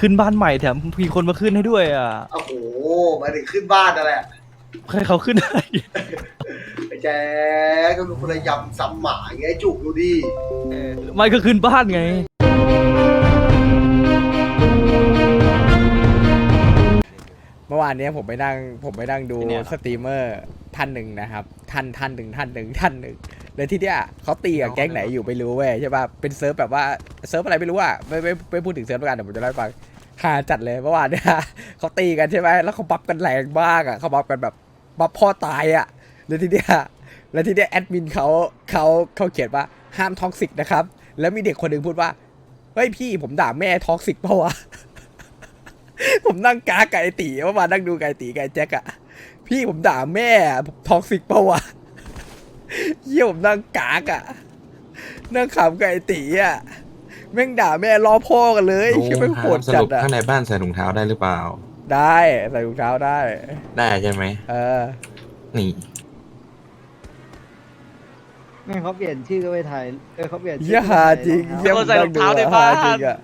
ขึ้นบ้านใหม่แถมมีคนมาขึ้นให้ด้วยอะโอ้โหมาถึงขึ้นบ้านนั่นแหละใครเขาขึ้นได้ไอ้แจ๊กก็คือคนละยำซ้ำหมาไงไอ้จุกดูดิไม่ก็ขึ้นบ้านไง เมื่อวานเนี้ยผมไปนั่งผมไปนั่งดูที่เนี่ยสตรีมเมอร์ท่านหนึ่งนะครับ ท่านท่านหนึ่งท่านหนึ่งท่านหนึ่ง แล้วที่เนี้ยเขาตีกับแก๊งไหนอยู่ไม่รู้เว้ยใช่ป่ะเป็นเซิร์ฟแบบว่าเซิร์ฟอะไรไม่รู้อะไม่ไม่ไม่พูดถึงเซิร์ฟแล้วกันเดี๋ยวผมจะเล่าให้ฟังฮาจัดเลยเมื่อวานเนี่ยเขาตีกันใช่ไหมแล้วเขาบัฟกันแรงมากอะเขาบัฟกันแบบบัฟพ่อตายอะแล้วทีเนี้ยแล้วทีเนี้ยแอดมินเขาเขาเขาเขียนว่าห้ามท็อกซิกนะครับ แล้วมีเด็กคนหนึ่งพูดว่าเฮ้ยพี่ผมด่าแม่ท็อกซิกเปล่าวะผมนั่งกาไก่ตีเมื่อวานนั่งดูไก่ตีไก่แจ็คอะพี่ผมด่าแม่ผมท็อกซิกเปล่าวะ เยี่ยผมนั่งกากอะนั่งขำไก่ตีอะแม่งด่าแม่ล้อพ่อกันเลยลุงใช่ไหมงโหดสจัรุดปอะข้างในบ้านใส่ถุงเท้าได้หรือเปล่า ได้ใส่ถุงเท้าได้ ได้ใช่ไหมเออ นี่ไม่เขาเปลี่ยนชื่อก็ไปถ่ายเออเขาเปลี่ยนชื่เยี่ยหาจริงเยี่ยผมใส่นั่รงองดูเท้าในอะบ้านหาจริงอะ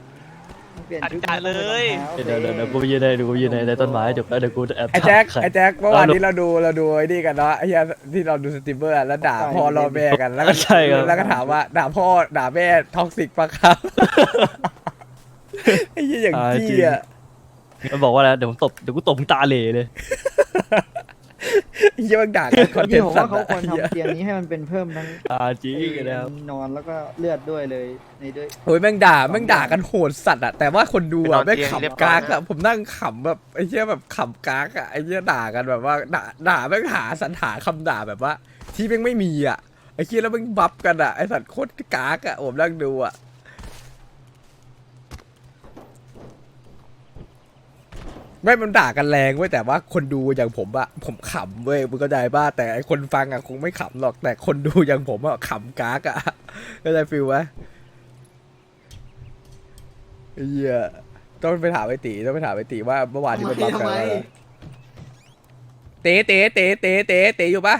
เปลี่ยนชุดจัดเลยเดี๋ยวเดี๋ยวเดี๋ยวกูไปยืนในเดี๋ยวกูไปยืนในในต้นไม้เดี๋ยวเดี๋ยวกูจะแอบไอ้แจ็คถ่ายไอ้แจ็คเมื่อวานเอาลูกนี้เราดูเราดูไอ้นี่กันเนาะไอ้เหี้ยที่เราดูสตรีมเมอร์อะแล้วด่าพ่อรอแม่กันแล้วก็ใช่ครับแล้วก็ถามว่าด่าพ่อด่าแม่ท็อกซิกปะครับไอ้เหี้ยอย่างจี้อะมันบอกว่าแล้วเดี๋ยวผมตบเดี๋ยวกูตบมึงตาเหล่เลยไอ้ เหี้ยมันด่ากันคอนเทพี่นผมต์สัว่าตว์เขาอะควรไอ้เหี้ยทำเตียงนี้ให้มันเป็นเพิ่มทั้งตาจริงนะครับนอนแล้วก็เลือดด้วยเลยในด้วย โอ้ยแม่งด่าแม่งด่ากันโหดสัตว์อะแต่ว่าคนดูอะไปนอนแม่งเตียงเรียบขำกากร้อยอะผมนั่งขำแบบไอ้เหี้ยแบบขำกากอะไอ้เหี้ยด่ากันแบบว่าด่าด่าแม่งหาสรรหาคำด่าแบบว่า ที่แม่งไม่มีอะไอ้เหี้ยแล้วแม่งบัฟกันอะไอ้สัตว์โคตรกากอะผมนั่งดูอะ ไม่มันด่ากันแรงเว้ยแต่ว่าคนดูอย่างผมอะผมขำเว้ยมึงเข้าใจป่ะแต่ไอคนฟังอะคงไม่ขำหรอกแต่คนดูอย่างผมอะขำกากอะเข้าใจฟิลไหมไอ้เหี้ยต้องไปถามไอตีต้องไปถามไอตีว่าเมื่อวานนี้มันบัฟกันอะไรเต๋เต๋เต๋เต๋เต๋เต๋อยู่ปะ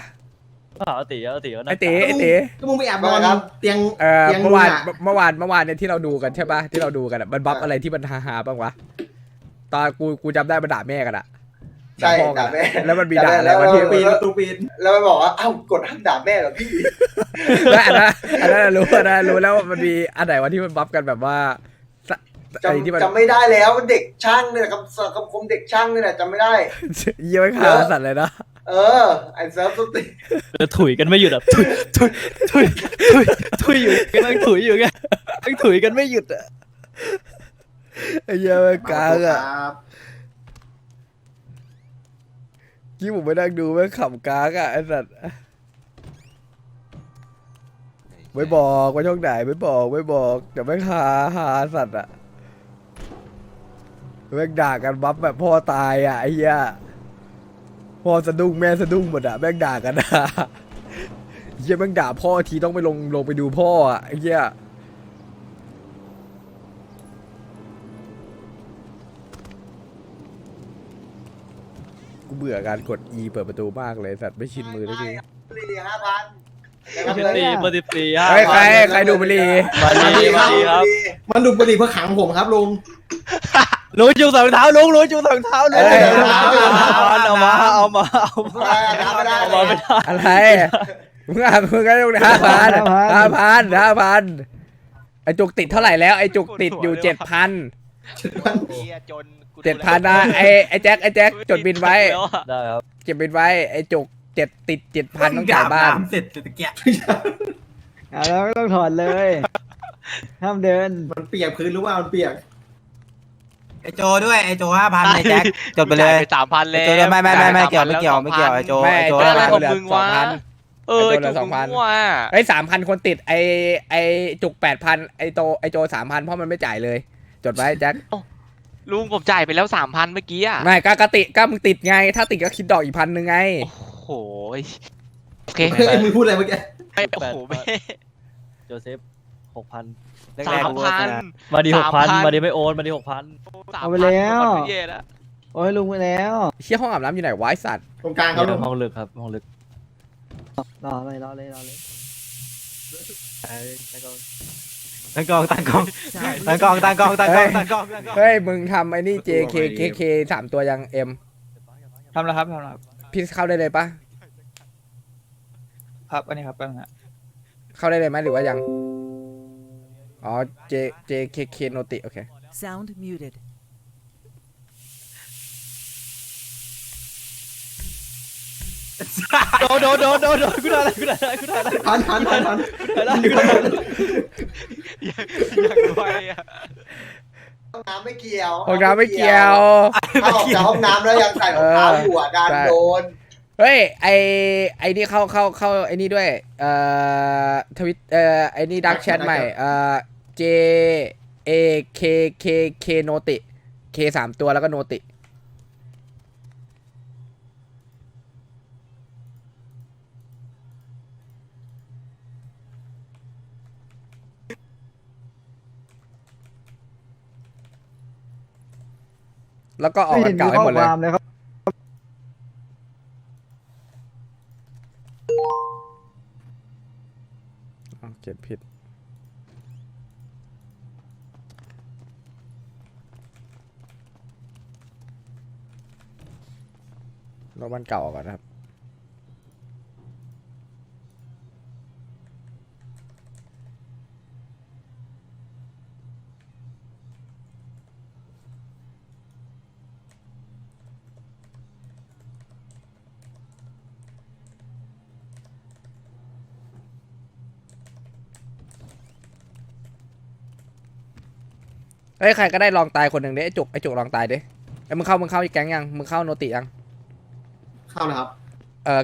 เอาตีเอาตีเอาไอเต๋ไอเต๋ก็มึงไปแอบนอนเตียงเอ่อเตียงเมื่อวานลุงอะเมื่อวานเมื่อวานเนี่ยที่เราดูกันใช่ปะที่เราดูกันอะมันบัฟอะไรที่มันฮาๆบ้างวะ ตอนกูกูจำได้มันด่าแม่กันอะใช่พ่อกัด่านแม่แล้วมันมีด่าอะไรแล้ววะที่แล้วปีนประตูปีนแล้วมันบอกว่าเอ้ากดห้ามด่าแม่เหรอพี่แล้วอันนั้นอันนั้นรู้อันนั้นรู้แล้วว่ามันมีอันไหนวะที่มันบัฟกันแบบว่าสะไอ้ที่มันจำจำไม่ได้แล้วเด็กช่างเนี่ยคำคำคมเด็กช่างเนี่ยแหละจำไม่ได้ เยี่ยมขาสัตว์เลยนะเออไอ้เซิร์ฟสติแล้วถุยกันไม่หยุดอะถุยถุยถุยถุยถุยอยู่กันนั่งถุยอยู่ไงนั่งถุยกันไม่หยุดอะ ไอ้เยี่ยมกลางอะครับที่ผมไปนั่งดูแม่งขำกลางอะไอ้สัตว์ไม่บอกว่าช่องไหนไม่บอกไม่บอกเดี๋ยวแม่งหาหาสัตว์อะแม่งด่ากันบัฟแบบพ่อตายอะไอ้เหี้ยพ่อสะดุ้งแม่สะดุ้งหมดอะแม่งด่ากันอะเหี้ยแม่งด่าพ่อทีต้องไปลงลงไปดูพ่ออะไอ้เหี้ย เบื่อการกด E เปิดประตูมากเลยสัตว์ไม่ชินมือแล้วทีลีห้าพันสิบสี่เบอร์สิบสี่ห้าเฮ้ยใครใครดูบุหรี่มาดีมาดีครับ มันดูดบุหรี่เพื่อขังผมครับลุงลุงจูงสองเท้าลุงลุงจูงสองเท้าลุงเอามาเอามาเอามาไม่ได้เอามาไม่ได้อะไรมึงอะมึงก็ต้องห้าพันห้าพันห้าพันไอจุกติดเท่าไหร่แล้วไอจุกติดอยู่เจ็ดพันเหี้ยจนกู เจ็ดพันนะไอไอแจ็คไอแจ็คจดบินไว้ ได้ครับ เก็บบินไว้ไอจุกเจ็ดติดเจ็ดพันต้องจ่ายบ้าน เสร็จตะเกียบอะแล้วก็ต้องถอดเลย ห้ามเดิน มันเปียกพื้นหรือว่ามันเปียก ไอโจด้วยไอโจห้าพันไอแจ็คจบไปเลยจ่าไปสามพันไอแล้โจด้วยไม่ไม่ไม่ไม่เกี่ยวจ่าไม่ปเกี่ยวไม่เกี่ยวไอโจไม่ไอไอโจโจห้าละพันเหลือสองพันเออไอ้ตัวละจุก2,000มั่วไอสามพันคนติดไอไอจุกแปดพันไอโตไอโจสามพันเพราะมันไม่จ่ายเลย จดไว้แจ็ค ลุงผมจ่ายไปแล้วสามพันเมื่อกี้อะไม่ก็กติก็มึงติดไง ถ้าติดก็คิดดอกอีกพันหนึ่งไง โอ้โหโอเคเฮ้ยมึงพูดอะไรเมื่อกี้ไม่โอ้โหไม่โจเซฟหกพันแรกสาๆมกูว่าพันจะมาดีหกพัน3,000มาดีไม่โอนมาดีหกพันเอาไปแล้วเย่แล้วโอ้ยลุงไปแล้วเชี่ยห้องอาบน้ำอยู่ไหนวะไอสัตว์ตรงกลางครับลุงห้องลึกครับห้องลึกรอเลยรอเลยรอเลย ตั้งกล้องตั้งกล้องตั้งกล้องตั้งกล้องตั้งกล้องตั้งกล้องตั้งกล้องเฮ้ย มึงทำไอ้นี่ JKKK สามตัวยังเอ็มทำแล้วครับทำแล้วครับพี่เข้าได้เลยปะครับอันนี้ครับแป๊บนึงฮะเข้าได้เลยไหมหรือว่ายัง อ๋อ J JKK โนติโอเค Sound muted. โดนโดนโดนโดนโดนกูได้อะไรกูได้อะไรกูได้อะไรทันทันทันทันกูได้อะไรกูได้อะไรอยากรวยอะห้องน้ำไม่เกี่ยวห้องน้ำไม่เกี่ยว ถ้าออกจากห้องน้ำแล้วยังใส่รองเท้าอยู่อะการใช่โดน เฮ้ยไอไอนี่เข้าเข้าเข้าไอนี่ด้วย เอ่อทวิตเอ่อไอนี่ดักแชทใหม่ เอ่อ J A K K K โนติ K สามตัวแล้วก็โนติ แล้วก็ออกไม่กัเห็นนมีเก่าให้ข้อหมดคเลยวามเลยครับอ้าวเขียนผิดเราวันเก่าออกก่อนนะครับ เอ้ยใครก็ได้ลองตายคนหนึ่งดิไอ้จุกไอ้จุกลองตายดิไอ้ยมึงเข้ามึงเข้าอีกแก๊งยังมึงเข้าโนติยังเข้าแล้วครับ เออ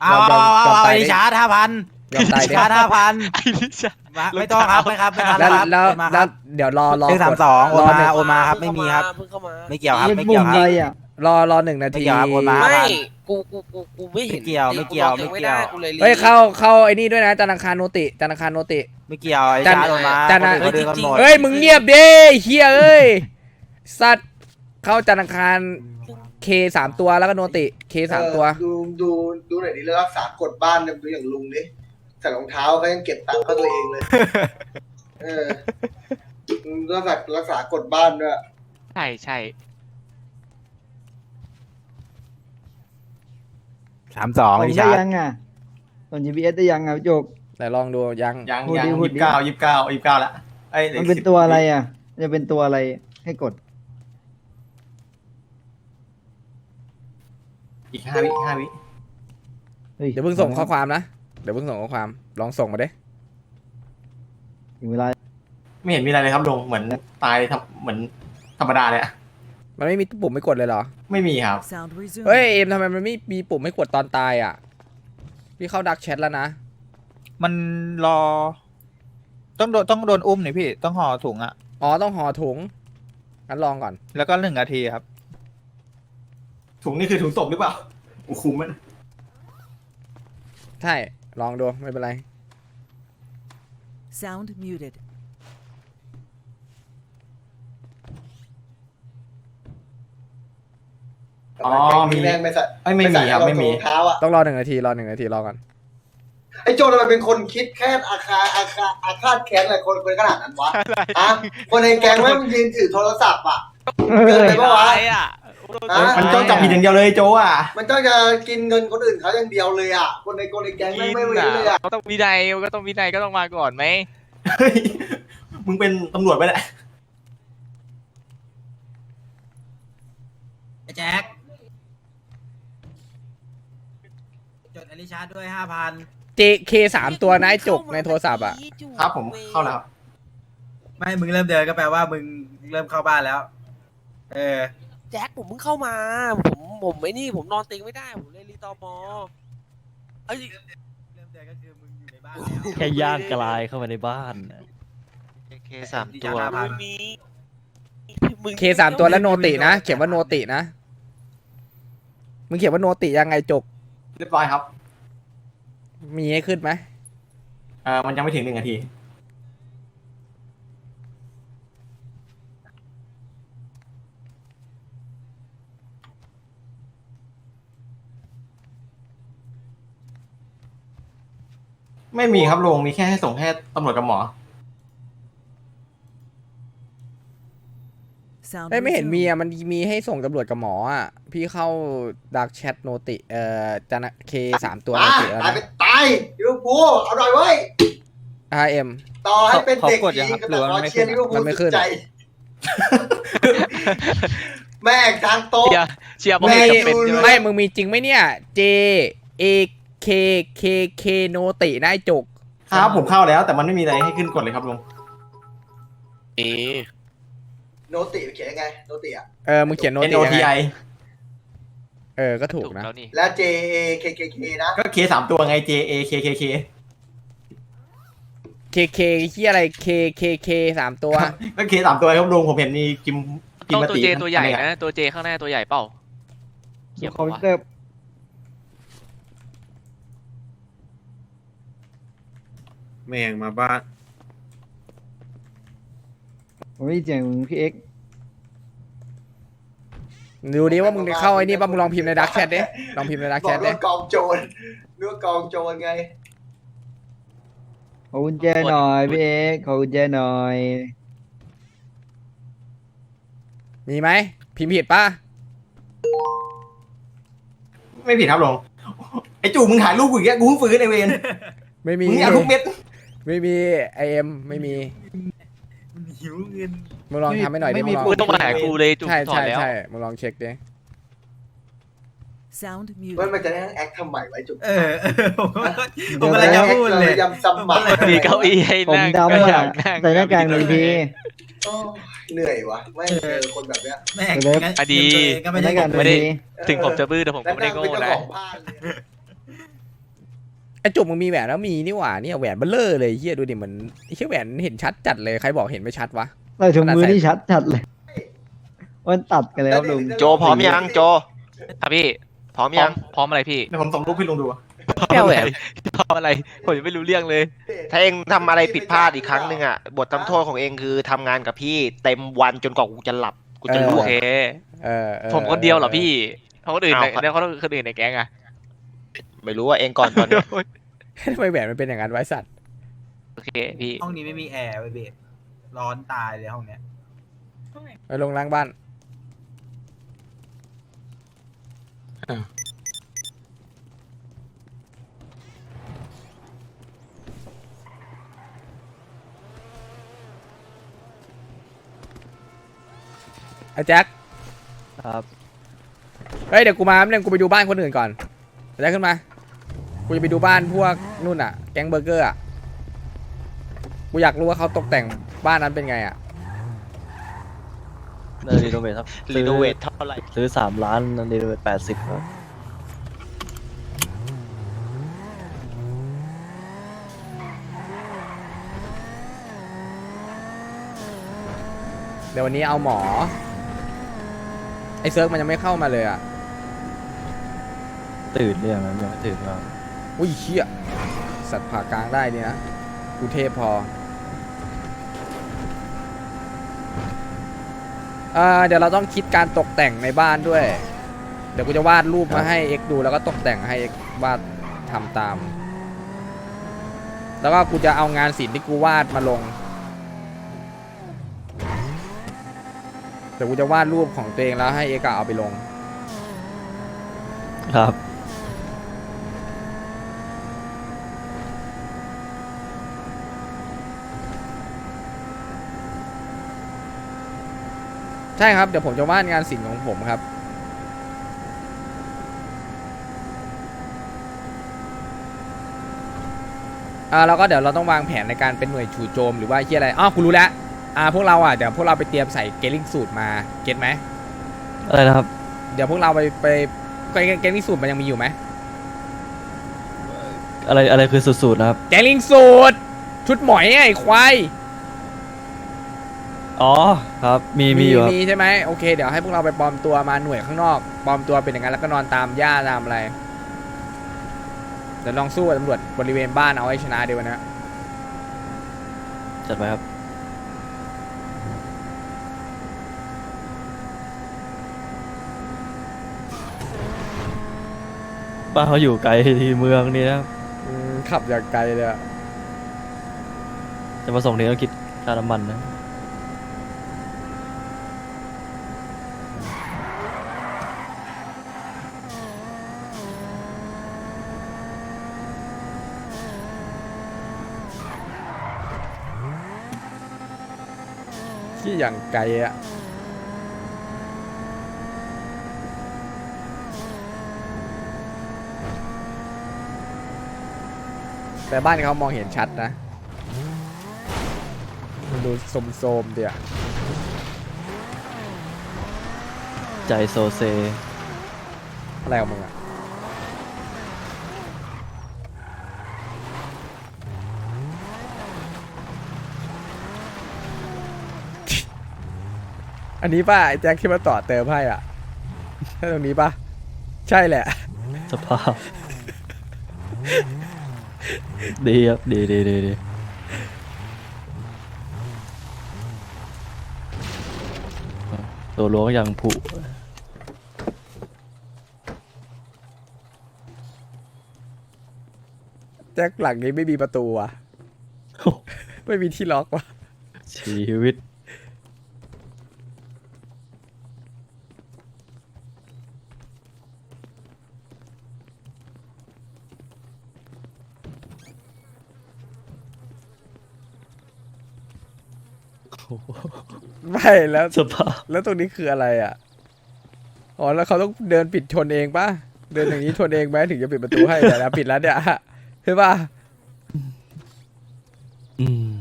เอาเอาเอาเอาไอ้ชาร์จห้าพันยอมตายดิชาร์จห้าพันไอ้นี่จะไม่ต้องครับไม่ครับไม่ทันแล้แล้ววครับแล้วมาคแล้รัวบเดี๋ยวรอรอเลขสามกดสองโอนรอหนึ่มางโอนมาครับไม่มีครับ เพิ่งเข้ามา ไม่เกี่ยวครับเล่นไม่ปุ่เกี่ยวมคอะไรรับ อะ รอรอหนึ่งนาไม่ทีเกี่ยวครับโอนมา ไม่กูกูกูกูไม่เห็นไม่เกี่ยวไม่เกี่ยวกูไม่ล็อเกี่ยวงกูเลยรีเฮ้ยเข้าเข้าไอ้นี่ด้วยนะธนาคารโนติธนาคารโนติ ไม่เกี่ยวไอ้จันชาร์จโอนมาจันคนอื่นเขาดื้อกันหมดเฮ้ยมึงเงียบดิเฮียเอ้ยสัตว์เข้าธนาคารเคสามตัวแล้วก็โนติเคสามตัวเออดูดูดูหน่อยดิแล้วรักษากฎบ้านเนี่ยดูอย่างลุงดิใส่รองเท้าเขายังเก็บตังค์เขาตัวเองเลย เออรักษารักษากฎบ้านด้วย ใช่ใช่ สามสองส่งไอ้ได้ชาร์จยังอะส่ง GPS ได้ยังอะพี่โจก แต่ลองดูยังยังพูดยังดิพูดยี่ดิ สิบเก้ายี่สิบเก้ายี่สิบเก้าละไอ้ยมันเป็นตัวอะไรอะจะเป็นตัวอะไรให้กด อีกห้าวิห้าวิฮ้เดี๋ยวเพิ่งส่งข้อความนะเดี๋ยวเพิ่งส่งข้อความลองส่งมาดิถึงเวลาไม่เห็นมีอะไรเลยครับลุงเหมือนตายทำเหมือนธรรมดาเลยอะ มันไม่มีปุ่มไม่กดเลยเหรอ ไม่มีครับ Sound resumed. เฮ้ยเอ็มทำไมมันไม่มีปุ่มไม่กดตอนตายอะ พี่เข้าดักแชทแล้วนะ มันรอ ต้องโดนต้องโดนอุ้มนี่พี่ ต้องห่อถุงอะอ๋อต้องห่อถุงงั้นลองก่อน แล้วก็หนึ่งนาทีครับ ถุงนี่คือถุงศพหรือเปล่าโอ้คุ้มมันใช่ ลองดูไม่เป็นไร Sound muted. อ๋อมีแรงไม่ใส่ไอ้ยไม่มีครับไม่มีรองเท้าอะต้องรอหนึ่งนาทีรอหนึ่งนาทีรอก่อนไอ้โจทำไมเป็นคนคิดแค่อาคาอาคาอาฆาตแค้นอะไรคนคนขนาดนั้นวะฮะคนในแก๊งแม่งยืนถือโทรศัพท์อะ เกินไปปะวะอะไรอะฮะ มันจ้องจับผิดอย่างเดียวเลยโจอะ มันต้องจะกินเงินคนอื่นเขาอย่างเดียวเลยอะ คนในคนในแก๊งแม่งไม่รู้เลยอะ ก็ต้องวินัยก็ต้องวินัยก็ต้องมาก่อนไหมเฮ้ยมึงเป็นตำรวจไปแหละไอ้แจ็ค จดอลิชาร์ดด้วยห้าพัน JK สามตัวนะไอ้จุกในโทรศัพท์อะ ครับผมเข้าแล้วครับไม่ มึงเริ่มเดินก็แปลว่ามึงเริ่มเข้าบ้านแล้ว เออ แจ็คผมเพิ่งเข้ามา ผมผมไอ้นี่ผมนอนเตียงไม่ได้ ผมเลยรีตอมอเอ้ยเริ่มเดินก็คือมึงอยู่ในบ้านแล้วแค่ย่างกลายเข้ามาในบ้านเคสามตัวห้าพันไม่มีมึงเคสามตัวแล้วโนตินะ เขียนว่าโนตินะ มึงเขียนว่าโนติยังไงจุก เรียบร้อยครับ มีให้ขึ้นไหมเอ่อมันยังไม่ถึงหนึ่งนาที ไม่มีครับลุงมีแค่ให้ส่งแค่ตำรวจกับหมอ เอ้ยไม่เห็นมีอะมันมีให้ส่งตำรวจกับหมออะ พี่เข้าดักแชทโนติเอ่อจานะเคสามตัวโนมาติแล้วตายนะ ไปตายลิเวอร์พูลเอาหน่อยเว้ย RM ต่อให้เป็นเด็กเขากดยังดีครับก็หรือแต่ว่าขอไม่เชียร์ขึ้ลินเวอร์พูมัลนไม่สุขึ้ดนใจแม่งทางโต๊ะ เชียร์เชียร์เพราะไม่ไม่ จำเป็นรู้ใช่ไหม ไม่มึงมีจริงไหมเนี่ย J A K K K โนตินายจุกครับผมเข้าแล้วแต่มันไม่มีอะไรให้ขึ้นกดเลยครับลุง นี่ โนติเขียนยังไง โนติอะ เออมึงเขียนโน N ติ O ยัง T ไง I เออก็ถูกนะ แล้วนี่ และ J A K K K นะ ก็เคสามตัวไง J A K K K K K ที่อะไร K K K สามตัว ก็เคสามตัวครับลุงผมเห็นมีกิมกิมต้องมาตัวติเจตัวใหญ่นะ ตัวเจข้างหน้าตัวใหญ่เปล่าเขียนคอมวะพิวเตอร์แม่งมาบ้าน ผมไม่ได้เสียงพี่เอ็กซ์ดูดิว่ามึงเข้าไอ้นี่ป่ะมึงลองพิมพ์ในดักแชทดิลองพิมพ์ในดักบแชอกทดิว่ากองโจรนึกว่ากองโจรไง ขอกุญแจหน่อยพี่เอ็กซ์ขอกุญแจหน่อยมีไหมพิมพ์ผิดป่ะไม่ผิดครับลุงไอจู่มึงถ่ายรูปกูอีกแล้วกูเพิ่งฟื้นไอเวนไม่มีมึงเอาทุกเม็ดไม่มีไอเอ็มไม่มีมัน หิวเงิน มึงลองทำให้หน่อยดิไม่มึมีงลองมึงต้องมาหากูเลยจุกใช่ถอใช่นแล้ว ใช่มึงลองเช็คดิว่ามันจะได้แอคทำใหม่ไว้จุกเออเออผมก็ผมกำลังจะพูดเลยยำซัมบักมีเก้าอี้ให้ผมนั่งดำก็ออะยากนั่งใส่หน้ากากหนึ่งทีโอ้ยเหนื่อยวะไม่เจอคนแบบเนี้ยแม่งเล็บงั้นอดีก็ใส่ไม่หได้น้ากากหไม่นึ่งได้ทีถึงผมจะบื้อแต่ผมและก็ไม่ได้นั่งโง่เป็นเจ้านะของบ้านเลย ไอจุกมึงมีแหวนแล้วมีนี่หว่าเนี่ยแหวนเบลเลอร์เลยเฮียดูดิเหมือนไอ้เฮียแหวนเห็นชัดจัดเลยใครบอกเห็นไม่ชัดวะ ใส่ถุงมือที่ชัดจัดเลยมันตัดกันเลยครับลุงโจพร้อมยังโจครับพี่พร้อมพร้อยัมงพร้อมอะไรพี่เดี๋ยวผมส่งรูปให้ลุงดูพร้อมอะไรพร้อมอะไรผมยังไม่รู้เรื่องเลยถ้าเองทำอะไรผิดพลาดอีกครั้งหนึ่งอะบททำโทษของเองคือทำงานกับพี่เต็มวันจนกว่ากูจะหลับกูจะเออรู้โอเคเออออผมคนเดียวเหรอพี่เขาคนอื่นในอ้าวแล้วเขาคนอื่นในแก๊งอะ ไม่รู้ว่าเองก่อนตอนเนี้ยทำไมแหวนมันเป็นอย่างนั้นไว้สัตว์โอเคพี่ห้องนี้ไม่มีแอร์เว้ยเบสร้อนตายเลยห้องเนี้ยไปลงล้างบ้านไอ้แจ็คครับ เฮ้ยเดี๋ยวกูมาแป๊บนึงกูไปดูบ้านคนอื่นก่อนไอ้แจ็คขึ้นมา กูจะไปดูบ้านพวกนู่นอะ แก๊งเบอร์เกอร์อะ กูอยากรู้ว่าเขาตกแต่งบ้านนั้นเป็นไงอะนั่นรีโนเวทครับรีโนเวทเท่าไหร่ซื้อสามล้านนั่นรีโนเวทแปดสิบครับเดี๋ยววันนี้เอาหมอ ไอ้เซิร์ฟมันยังไม่เข้ามาเลยอะ ตื่นเรื่องนั้นยังไม่ตื่นครับ อุ้ยเชี่ยสัตว์ผ่ากลางได้ดีนะกูเทพพอเอ่อเดี๋ยวเราต้องคิดการตกแต่งในบ้านด้วย เดี๋ยวกูจะวาดรูปมาให้เอ็กดูแล้วก็ตกแต่งให้เอ็กวาดทำตาม แล้วก็กูจะเอางานศิลป์ที่กูวาดมาลง เดี๋ยวกูจะวาดรูปของตัวเองแล้วให้เอ็กอะเอาไปลง ครับ ใช่ครับ เดี๋ยวผมจะวาดงานศิลป์ของผมครับ อ่าแล้วก็เดี๋ยวเราต้องวางแผนในการเป็นหน่วยจู่โจมหรือว่าที่อะไรอ้าวคุณรู้แล้วอ่าพวกเราอะเดี๋ยวพวกเราไปเตรียมใส่เกลลิงสูตรมาเก็ตไหมอะไรนะครับ เดี๋ยวพวกเราไปไปเกลลิงสูตรมันยังมีอยู่ไหมอะไรอะไรคือสูตรๆนะครับเกลลิงสูตรชุดหมอยไอ้ควาย อ๋อครับมีมีอยู่ครับมีใช่ไหมโอเคเดี๋ยวให้พวกเราไปปลอมตัวมาหน่วยข้างนอกปลอมตัวเป็นอย่างนั้นแล้วก็นอนตามหญ้าตามอะไรเดี๋ยวลองสู้กับตำรวจบริเวณบ้านเอาให้ชนะดีวันนี้จัดไปครับบ้านเขาอยู่ไกลที่เมืองนี่นะครับอืมขับจากไกลเลยอะจะมาส่งนี่ต้องคิดค่าน้ำมันนะ ที่ อย่างไกลอะแต่บ้านเขามองเห็นชัดนะ มันดูโสมๆเดียวใจโซเซอะไรของมึงอะ อันนี้ป่ะไอ้แจ็คที่มาต่อเติมให้อะใช่ตรงนี้ป่ะ ใช่แหละ สภาพ ดีครับ ดีดีดีดีตัวล้วงยังผุแจ็คหลังนี้ไม่มีประตูอะ ไม่มีที่ล็อกว่ะ ชีวิต ไม่แล้วสภาพแล้วตรงนี้คืออะไรอะ อ๋อแล้วเขาต้องเดินปิดชนเองป่ะเดินอย่างนี้ชนเองไหมถึงจะปิดประตูให้แต่นะปิดแล้วเนี่ยใช่ป่ะอืม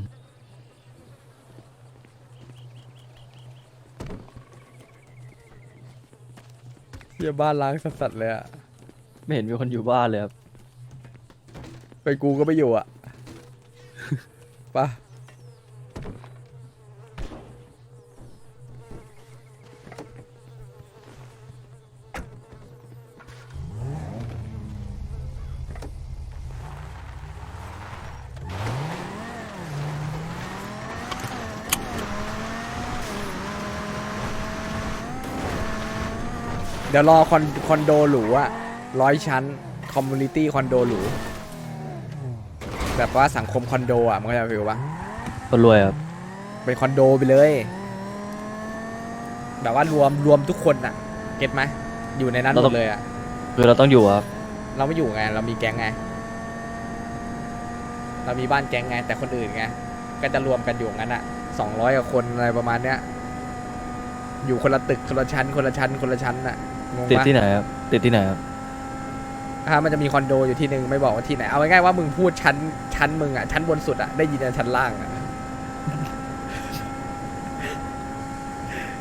เหี้ยบ้านล้างสัสๆเลยอะไม่เห็นมีคนอยู่บ้านเลยครับไปกูก็ไม่อยู่อะป่ะ เดี๋ยวรอคอนคอนโดหรูอะร้อยชั้นคอมมูนิตี้คอนโดหรูแบบว่าสังคมคอนโดอะมันก็จะฟิลปะคนรวยครับเป็นคอนโดไปเลย แบบว่ารวมรวมทุกคนอะเก็ตไหมอยู่ในนั้นหเรามต้องดเลยอะคือเราต้องอยู่ครับเราไม่อยู่ไง เรามีแก๊งไง เรามีบ้านแก๊งไง แต่คนอื่นไง ก็จะรวมกันอยู่งั้นอะสองร้อยกว่าคนอะไรประมาณเนี้ย อยู่คนละตึกคนละชั้น คนละชั้น คนละชั้นอะ งงติดปะที่ไหนครับติดที่ไหนครับ อ่ามันจะมีคอนโดอยู่ที่หนึ่งไม่บอกว่าที่ไหน เอาง่ายๆว่ามึงพูดชั้นชั้นมึงอะชั้นบนสุดอะได้ยินจากชั้นล่างอะ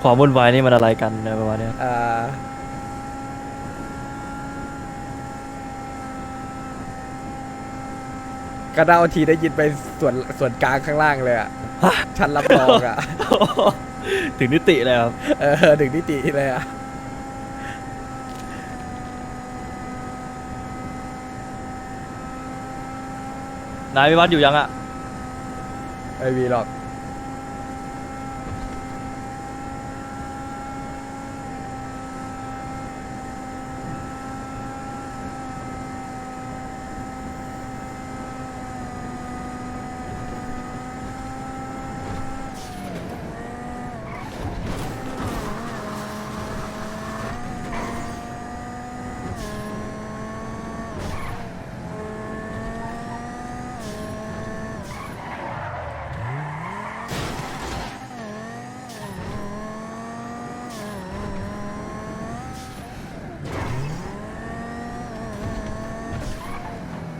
ความวุ่นวายนี่มันอะไรกันอะไรประมาณเนี้ยเอ่อก็ได้เอาทีได้ยินไปส่วนส่วนกลางข้างล่างเลยอะชั้นรับรองอะ ถึงนิติเลยครับ เออถึงนิติเลยอะ นายวิวัฒน์อยู่ยังอะไอวีหรอก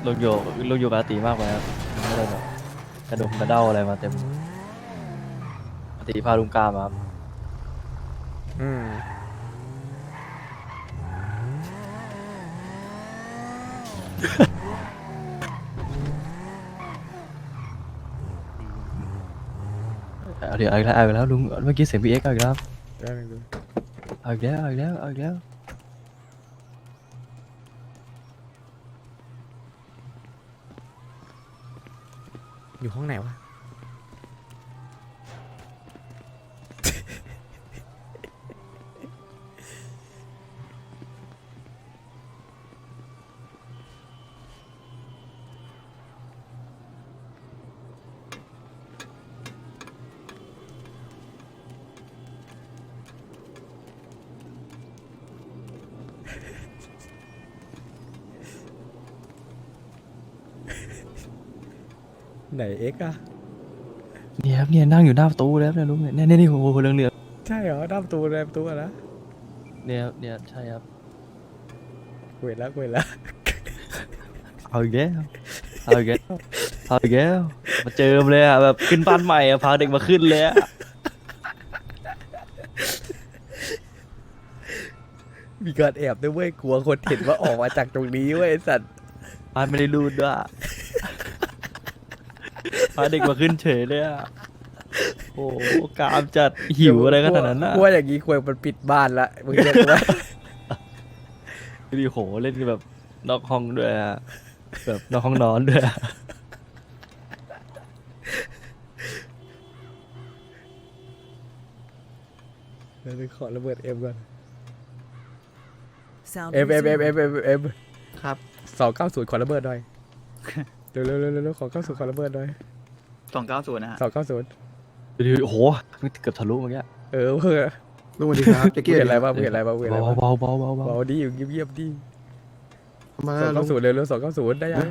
ลงโยกลงโยกบอาตีมากไปครับไม่ได้แบบกระดงกระเด้าอะไรมาเต็มอาตีพาลุงกล้ามาครับอืมเอาเดี๋ยวเอาอีกแล้วเอาอีกแล้วลุงเมื่อกี้เสียงพีเอ็กเอาอีกแล้วแป๊บนึงดูเอาอีกแล้วเอาอีกแล้วเอาอีกแล้ว อยู่ห้องไหนวะ ไหนเอ็กอะนี่เนี่ยครับเนี่ยนั่งอยู่หน้าประตูแล้วเนี่ยลุงเนี่ยเนี่ยเนี่ยนี่โอ้โหเหลืองเหลืองใช่เหรอหน้าประตูเลยประตูอะนะๆเนี่ยครับเนี่ยใช่ครับกูเห็นแล้วกูเห็นแล้วเอาอีกแล้วเอาอีกแล้วเอาอีกแล้วมาเจิมเลยอะแบบขึ้นบ้านใหม่อะพาเด็กมาขึ้นเลยอะมีการแอบด้วยเว้ยกลัวคนเห็นว่าออกมาจากตรงนี้เว้ยไอ้สัตว์ บ้านไม่ได้รูดด้วยอะ พาเด็กมาขึ้นเฉยเลยอะโอ้โหกามจัดหิวอะไรขนาดนั้นน่ะกลัวอย่างนี้ควรมันปิดบ้านละมึงเรียกว่าดีโหเล่นกันแบบนอกห้องด้วยอะแบบนอกห้องนอนด้วยอะเดี๋ยวขอระเบิดเอ็มก่อน Sound เอ็มเอ็มเอ็มเอ็มเอ็มเอ็มครับ สองเก้าศูนย์ขอระเบิดหน่อย เร็วเร็วเร็วเร็วขอเก้าศูนย์ขอระเบิดหน่อย สองเก้าศูนย์นะฮะสองเก้าศูนย์ดูดิโอ้โหเกือบทะลุเมื่อกี้เออเพื่อลุงสวัสดีครับแจ็คมึกี้งเห็นอะไรบ้างมึงเห็นอะไรบ้างมึงเห็นอะไรบ้างเบาเบาเบาเบาเบาเบาดีอยู่เงียบๆดีมาสองลุเก้างศูนย์เร็วเร็วสองเก้าศูนย์ได้ยัง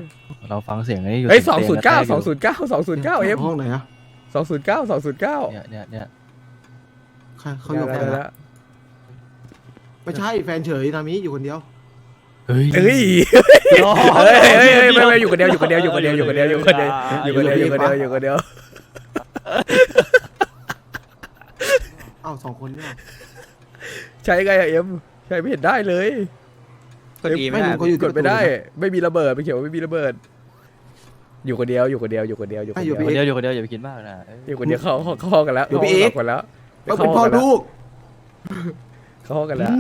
เราฟังเสียงอันนี้อยู่เฮ้ยสต็องมๆศูนย์เก้าแรกสองศูนย์เก้าสองศูนย์เก้าเอ็มห้องไหนอะสองศูนย์เก้าสองศูนย์เก้าเนี่ยเนี่ยเนี่ยใครเขาอยู่กับใครนะไม่ใช่แฟนเฉยนามิอยู่คนเดียว เฮ้ยเฮ้ยรอเฮ้ยเฮ้ยเฮ้ยไม่ไม่อยู่คนเดียวอยู่คนเดียวอยู่คนเดียวอยู่คนเดียวอยู่คนเดียวอยู่คนเดียวอยู่คนเดียวอยู่คนเดียวอ้าวสองคนเนี่ยใช้ไงอะเอ็มใช้ไม่เห็นได้เลยกด E ไม่ไม่ได้ลุงเขาอยู่กดไม่ได้ ไม่มีระเบิดไม่เขียนว่าไม่มีระเบิด อยู่คนเดียวอยู่คนเดียวอยู่คนเดียวอยู่คนเดียวคนเดียวอยู่คนเดียวอย่าไปคิดมากนะเอ้ยอยู่คนเดียวเข้าเข้าเข้าห้องกันแล้วอยู่พี่เอกเข้าห้งกันแล้วก็เป็นพ่อลูกเข้าห้องกันแล้ว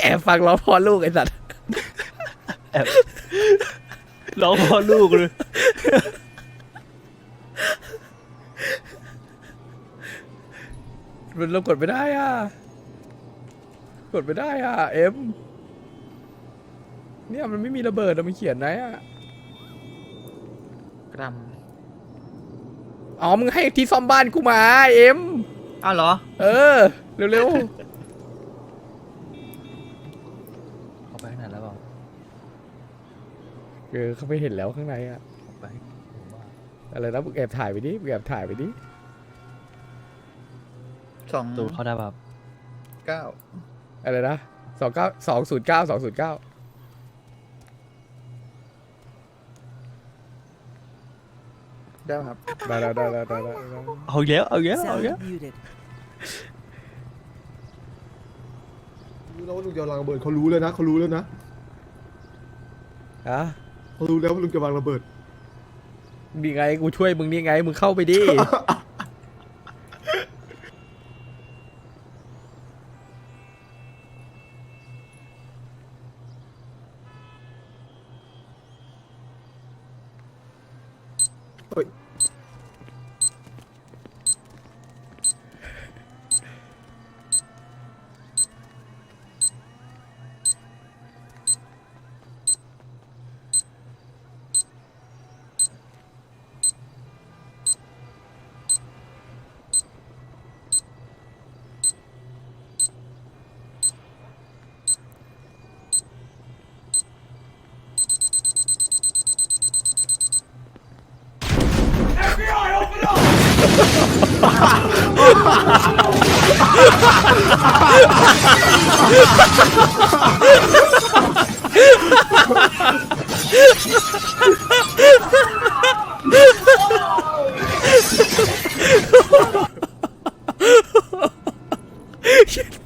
แอบฟังร้องพ่อลูกไอ้สัตว์ร้องพ่อลูกเลยมันเรากดไม่ได้อะ กดไม่ได้อะ เอ็ม เนี่ยมันไม่มีระเบิดอะมันเขียนไหนอะ กรัมอ๋อ มึงให้ที่ซ่อมบ้านกูมา เอ็ม อ้าวเหรอ เออ เร็วเข้าไปข้างในแล้วเปล่า ๆ เออเขาไม่เห็นแล้วข้างในอะเข้าไปผมว่าอะไรนะมึงแอบถ่ายไปดิมึงแอบถ่ายไปดิสองตูเข้าได้ป่ะครับเก้าอะไรนะสองเก้าสองศูนย์เก้าสองศูนย์เก้าได้ครับได้ได้ได้ได้ได้ได้ได้เอาอีกแล้วเอาอีกแล้วเอาอีกแล้ว Sound muted. รู้แล้วว่าลุงจะวางระเบิดเขารู้แล้วนะเขารู้แล้วนะอะ เขารู้แล้วว่าลุงจะวางระเบิด นี่ไงกูช่วยมึงนี่ไงมึงเข้าไปดิ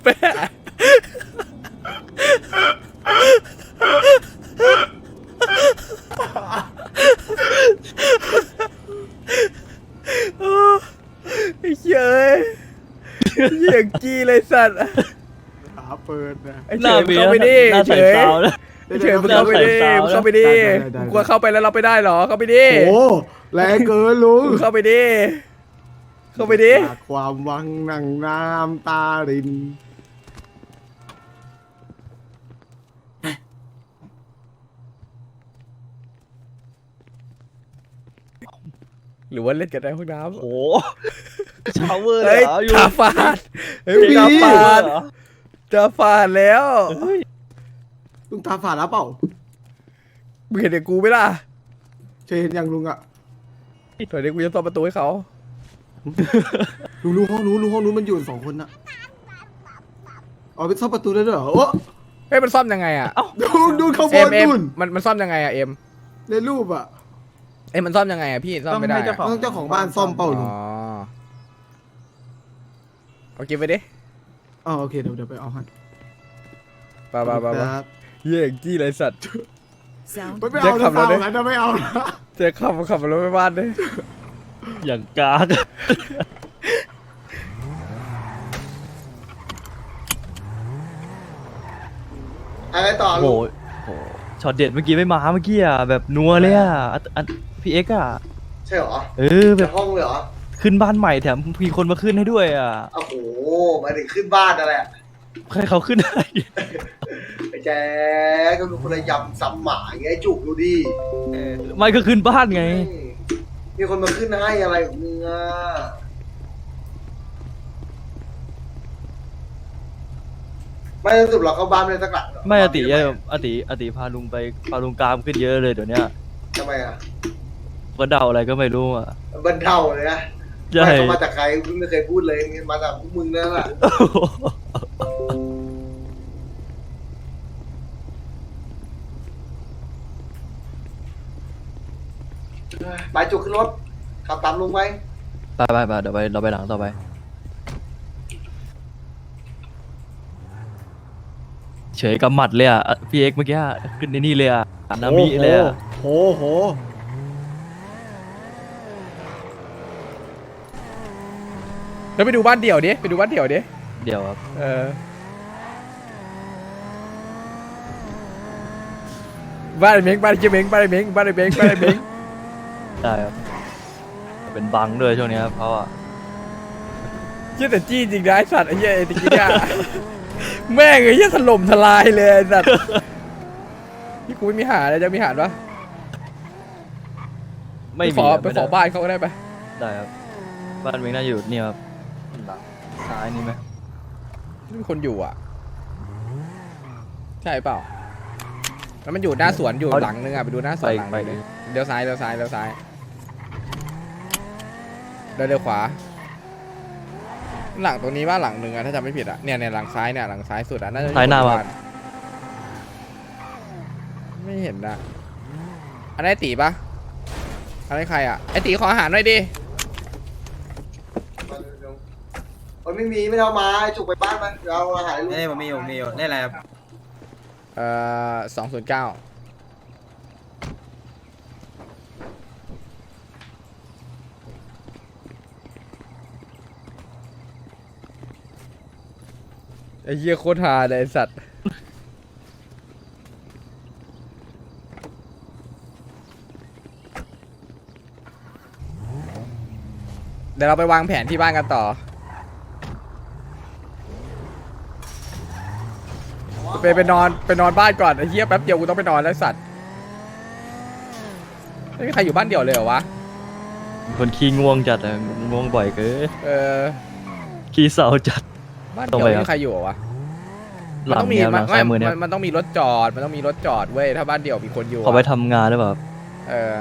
แปะไอ้เหี้ยเอ้ยเหี้ยกี้เลยสัตว์ หาเปิดนะไอ้เฉยมึงเข้าไปดิหน้าเฉใส่ยซาวนะไอ้เฉยมึงเข้าไปดิมึงเข้าไปดิได้ได้ได้มึงกลัวเข้าไปแล้วเราไปได้เหรอเข้าไปดิโอ้แรงเกินลุงมึงเข้าไปดิเข้าไปดิจากความหวังนั่งน้ำตาริน หรือว่าเล่นกันในห้องน้โอ้โหชาวเวอร์ำเลยเฮ้ยเหรออยู่ ตาฟาดเฮ้ยเฮ้ยตาฟาด เหรอ ตาฟาดแล้วลุงตาฝาดแล้วเปล่ามึงเห็นอย่างกูไหมล่ะเคยเห็นยังลุงอะเดี๋ยวนี้กูจะซ่อมประตูให้เขาลุงรู้ห้องนู้นลุงห้องนู้นมันอยู่สองคนน่ะอ๋อเป็นซ่อมประตูได้ด้วยเหรอโอ้เฮ้ยมันซ่อมยังไงอะดูดูข้างบเอ็มนเอ็มนู่นมันมันซ่อมยังไงอะเอ็มในรูปอะเอ็มมันซ่อมยังไงอะพี่ซ่อมไม่ได้ต้องให้เจ้าอะของต้องเจ้าของบ้านซ่อมเปล่าลุงอ๋อเอาเก็บไปดิ อ๋อโอเคเดี๋ยวเดี๋ยวไปเอาให้ไปไปไปไปครับเยี่ยงจี้เลยสัตว์ไม่ไม่เอาแจ็คขันะบรถดิสาวนั้นนะไม่เอานะเจ๊ขับขับรถไปบ้านดิอย่างกากอะไรต่อโอ้โหลูกโอ้โหช็อตเด็ดเมื่อกี้ไม่มาเมื่อกี้อะแบบนัวเลยอะอันอันพี่เอ็กซ์อะใช่เหรอ เออแบจะบห้องเลยเหรอ ขึ้นบ้านใหม่แถมมีคนมาขึ้นให้ด้วยอะโอ้โหหมายถึงขึ้นบ้านนั่นแหละ ใครเขาขึ้นได้ ไอ้แจ๊กก็เป็นคนละยำซ้ำหมาไงไอ้จุกดูดิไม่ก็ขึ้นบ้านไง มีคนมาขึ้นให้อะไรของมึงอะไม่รู้สึกเราเข้าบ้านไม่ได้สักหลังเหรไม่อติบ้านอติอติพาลุงไปพาลุงกามขึ้นเยอะเลยเดี๋ยวเนี้ยทำไมอะ ก็เดาอะไรก็ไม่รู้อะ บันเทาเลยนะ ใช่ ไม่เขามาจากใครมึงไม่เคยพูดเลยมาจากพวกมึงนั่นแหละไปจุกขึ้นรถขับตามลุงไปไปไปไปเดี๋ยวไปเราไปหลังต่อไป เฉยกำหมัดเลยอะ พี่เอ็กซ์เมื่อกี้อะขึ้นในนี่เลยอะนามิเลยอะโหโห แล้วไปดูบ้านเดี่ยวดิ ไปดูบ้านเดี่ยวดิ เดี๋ยวครับเออ บ้านไอ้เม้งบ้านไอ้เจ๊เม้งบ้านไอ้เม้งบ้านไอ้เม้งบ้านไอ้เม้งได้ครับเป็นบังด้วยช่วงนี้ครับเพราะว่าเหี้ยแต่จี้จริงนะไอ้สัตว์ไอ้เหี้ยไอ้ตะกี้เนี่ยแม่งไอ้เหี้ยถล่มทลายเลยไอ้สัตว์นี่กูไม่มีหาเลยจะมีหารปะไม่ไปขมีอครับไปม่ขอด้บ้านเขาก็ได้ปะได้ครับบ้านเมงน่าจะอยู่นี่ครับหลัง ซ้ายนี่ไหมไม่มีคนอยู่อะ ใช่เปล่า แล้วมันอยู่หน้าสวนอยู่หลังนึงอะไปดูหน้าสวนหลังนึงดิเลี้ยวซ้ายเลี้ยวซ้ายเลี้ยวซ้ายเดินเลี้ยวขวา หลังตรงนี้ว่าหลังหนึ่งอะถ้าจำไม่ผิดอะเนี่ยเนี่ยหลังซ้ายเนี่ยหลังซ้ายสุดอะน่าจะซ้ายหน้าอยู่ว่ะบ้ไม่เห็นนะอันนี้นไอ้ตีปะอันนี้นใครอะไอตีขออาหารหน่อยดิ มาเร็วๆ มันไม่มีไม่เอามาไอ้จุกไปบ้านมันเดี๋ยวเอาอาหารให้ลุงนี่ผมมีอยู่มีอยู่นี่อะไรครับเอ่อสองศูนย์เก้าไอ้เหี้ยโคตรฮาเลยไอ้สัตว์ เดี๋ยวเราไปวางแผนที่บ้านกันต่อ ไปไปนอนไปนอนบ้านก่อนไอ้เหี้ยแป๊บเดียวกูต้องไปนอนแล้วไอ้สัตว์ไม่มีใครอยู่บ้านเดี่ยวเลยเหรอวะคนขี้ง่วงจัดอะง่วงบ่อยเกินเออขี้เศร้าจัด บ้านตรเดี่งยวไปไม่ครับมีใครอยู่เหรอวะหลังต้องมีเนี้ยหลังซ้ายมือเนี้ยนมันต้องมีรถจอดมันต้องมีรถจอดเว้ยถ้าบ้านเดี่ยวมีคนอยู่อะเขาไปทำงานหรือเปล่าครับเออ